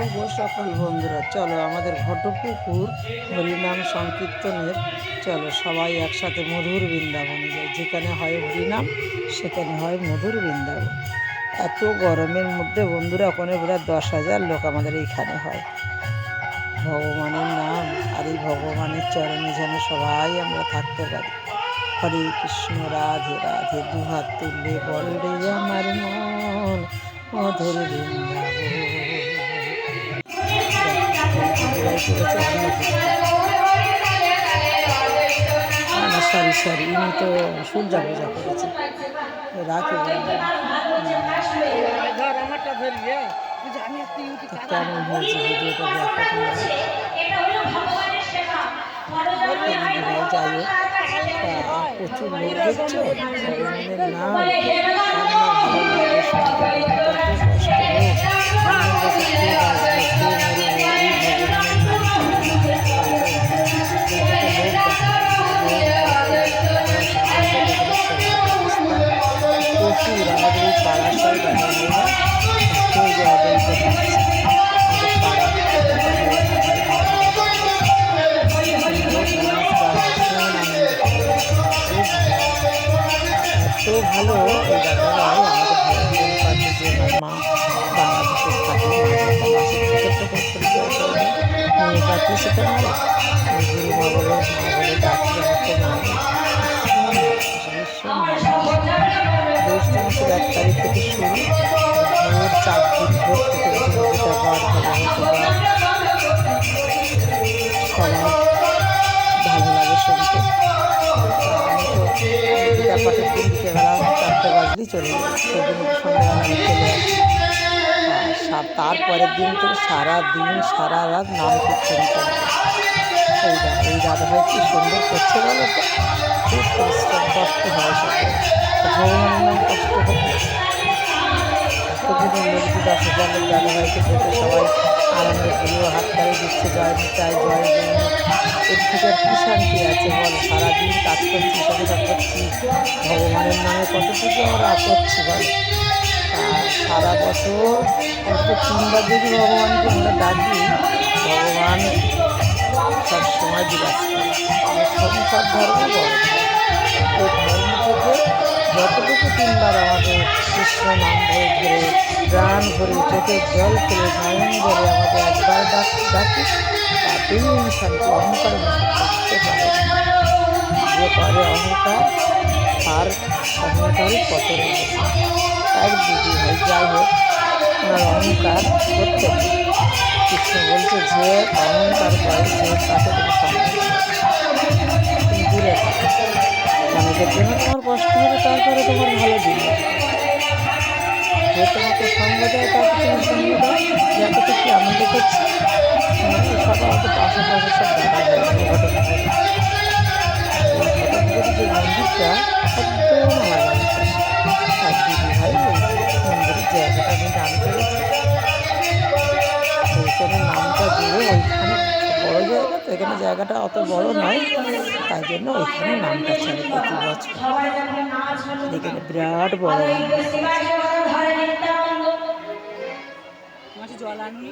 শুভ সকাল বন্ধুরা। চলো আমাদের ঘটপুকুর হরিনাম সংকীর্তনের, চলো সবাই একসাথে মধুর বৃন্দাবনে যাই। যেখানে হয় হরিনাম, সেখানে হয় মধুর বৃন্দাবন। এত গরমের মধ্যে বন্ধুরা, ওখানে প্রায় দশ হাজার লোক আমাদের এইখানে হয়। ভগবানের নাম, আর এই ভগবানের চরণে যেন সবাই আমরা থাকতে পারি। হরে কৃষ্ণ, রাধে রাধে, দুহাত তুললে বল রে আমার মন, মধুর বৃন্দাবন। সরি সরি ইনি তো সূর্যা পূজা করেছে রাখি। কেমন হয়েছে ভিডিওটা দেখো যাই হোক। প্রচুর লোক দেখছ? ভগবানের ভালো এই দাদারাই আমাদের ভালো পাচ্ছে যে আমার মা বাংলাদেশে থাকে মেয়ে পাখি সেটা গুরু মা বলে মা বলে ডাকি আমার তো মা মাসের এক তারিখ থেকে শুরু ভোর চার দিন ভোর থেকে পাঠের দিন আসি তারপরের দিন থেকে সারা দিন সারা রাত নাম করছেন এই দাদা এই দাদাভাই কি সুন্দর করছে বলো তো? খুব কষ্ট হয় সাথে প্রতিদিন লোক দশ হাজার লোক দেখে সবাই আনন্দ প্রিয় হাত তালি দিচ্ছে, জয় নিতাই, জয় এর থেকে কী শান্তি আছে বল? সারাদিন কাজ করছি সংসার করছি। ভগবানের নামে কতটুকু আমরা করছি বল? সারা বছর অন্তত তিনবার যদি ভগবানকে আমরা ডাকি ভগবান সব সময় বিরাজ করে সংসার ধর্ম থেকে যতটুকু তিনবার আমাদের কৃষ্ণ নাম ধরে ধরে প্রাণ ভরে চোখের জল ফেলে নয়ন ধরে আমাদের একবার ডাক, ডাকি, তাতেই এই শান্তি অহংকার করতে পারে যে করে অহংকার, তার অহংকারই পতন গেছে তার দিদি হয়, যাই হোক, ওনার অহংকার করতে নেই। কৃষ্ণ বলছে, যে অহংকার করে, যে তাকে তুমি সামনে তুমি দূরে থাকো অনেকের জন্য তোমার তারপরে তোমার ভালো দিন। যে তোমাকে সঙ্গ দেয় তাকে তুমি সঙ্গ দাও এতটুকু আনন্দ করছি সবাই আমাকে পাশে পাশে সব দেখা যায়। ঘটনা যে মন্দিরটা জায়গা তো এখানে জায়গাটা অত বড় নয় তাই জন্য ওইখানে নামটা ছাড়ে প্রতি বছর এখানে বিরাট বড় জল আনি?